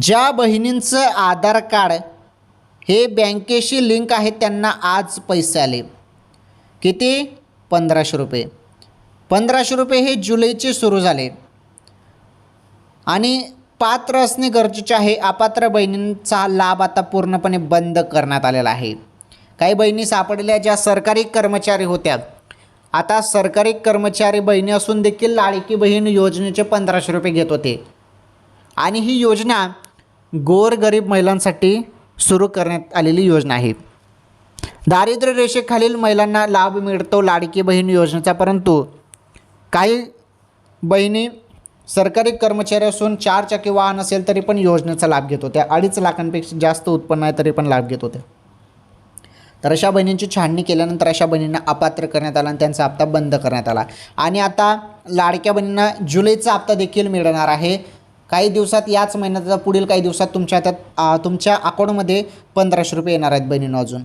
ज्या बहिणींचं आधार कार्ड हे बँकेशी लिंक आहे त्यांना आज पैसे आले. किती? पंधराशे रुपये. पंधराशे रुपये हे जुलैचे सुरू झाले. आणि पात्र असणे गरजेचे आहे. अपात्र बहिणींचा लाभ आता पूर्णपणे बंद करण्यात आलेला आहे. काही बहिणी सापडलेल्या ज्या सरकारी कर्मचारी होत्या. आता सरकारी कर्मचारी बहिणी असून देखील लाडकी बहीण योजनेचे पंधराशे रुपये घेत होते. आणि ही योजना गोरगरीब महिलांसाठी सुरू करण्यात आलेली योजना आहे. दारिद्र्य रेषेखालील महिलांना लाभ मिळतो लाडकी बहीण योजनेचा परंतु काही बहिणी सरकारी कर्मचारी असून चार चाकी वाहन असेल तरी पण योजनेचा लाभ घेत होत्या. अडीच लाखांपेक्षा जास्त उत्पन्न आहे तरी पण लाभ घेत होते तर अशा बहिणींची छाननी केल्यानंतर अशा बहिणींना अपात्र करण्यात आला आणि त्यांचा हप्ता बंद करण्यात आला. आणि आता लाडक्या बहिणींना जुलैचा हप्ता देखील मिळणार आहे. काही दिवसात याच महिन्याचा पुढील काही दिवसात तुमच्या हातात तुमच्या अकाऊंटमध्ये पंधराशे रुपये येणार आहेत बहिणीनं अजून.